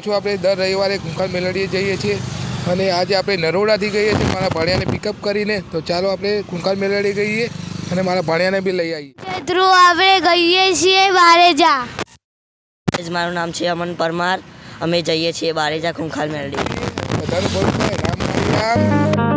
છું. આપણે દર રવિવારે કુંખાર મેલડીએ જઈએ છીએ. અને આજે આપણે નરોડાથી ગઈએ છીએ. મારા ભાણિયાને પિકઅપ કરીને. તો ચાલો આપણે કુંખાર મેલડી ગઈએ અને મારા ભાણિયાને બી લઈ આવીએ. મિત્રો આપણે ગઈએ છીએ બારેજા. મારું નામ છે અમન પરમાર. અમે જઈએ છીએ બારેજા ખૂંખાર મેલડી બધાનું બોલું રામ રામ.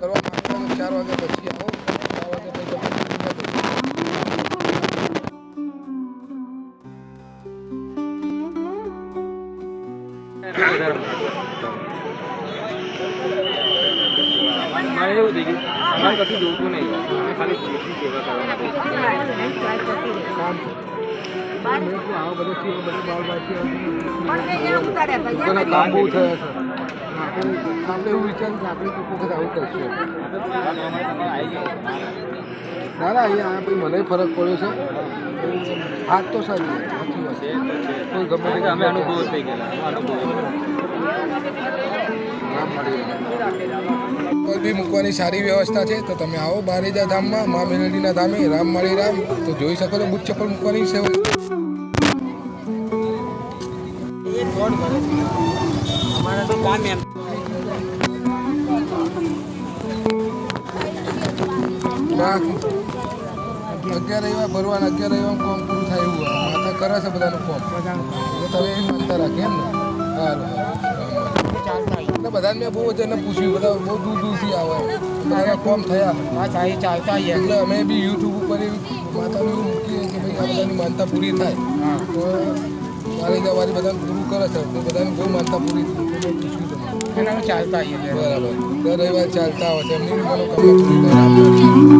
કરવા માંગો તો ચાર વાગ્યા પછી આવો ચાર વાગ્યા પછી તમે નીકળો. મારે એવું થઈ ગયું અમારે કશું જોતું નહીં. અમે ખાલી સેવા કરવા માટે કામ બધો કામ બહુ થયા છે. આપણે આપણે એવું વિચાર્યું કે આપણે કોઈક વખત આવું કરશું. ના ના અહીંયા આ મને ફરક પડ્યો છે. હાથ તો સારી સાચી વાત. છે કોઈ ગમે તે અમે અનુભવ થઈ ગયેલા. અનુભવ કોઈ બી મૂકવાની સારી વ્યવસ્થા છે તો તમે આવો બારેજા ધામમાં મા મેલડીના ધામે રામ મળી રામ તો જોઈ શકો છો બુટ ચપ્પલ મૂકવાની સેવા. અમારા તો કામ એમ. માં અગિયાર રવિવાર ભરવાના, અગિયાર રવિવાર કોમ પૂરું થાય એવું માથા કરે છે બધાનું કોમ તમે એ માનતા રાખી એમ ને? સારું બધાને મેં બહુ વચ્ચે પૂછ્યું, બધા બહુ દૂર દૂરથી આવે મારા કોમ થયા. ચાલતા એટલે અમે બી યુટ્યુબ ઉપર એવી માતાનું એવું મૂકીએ કે ભાઈ આ બધાની માનતા પૂરી થાય. તો મારે જવારી બધાને પૂરું કરે છે. તો બધાને બહુ માનતા પૂરી ચાલતા બરાબર. દર રવિવાર ચાલતા આવે છે. એમની મનોકામના પૂરી.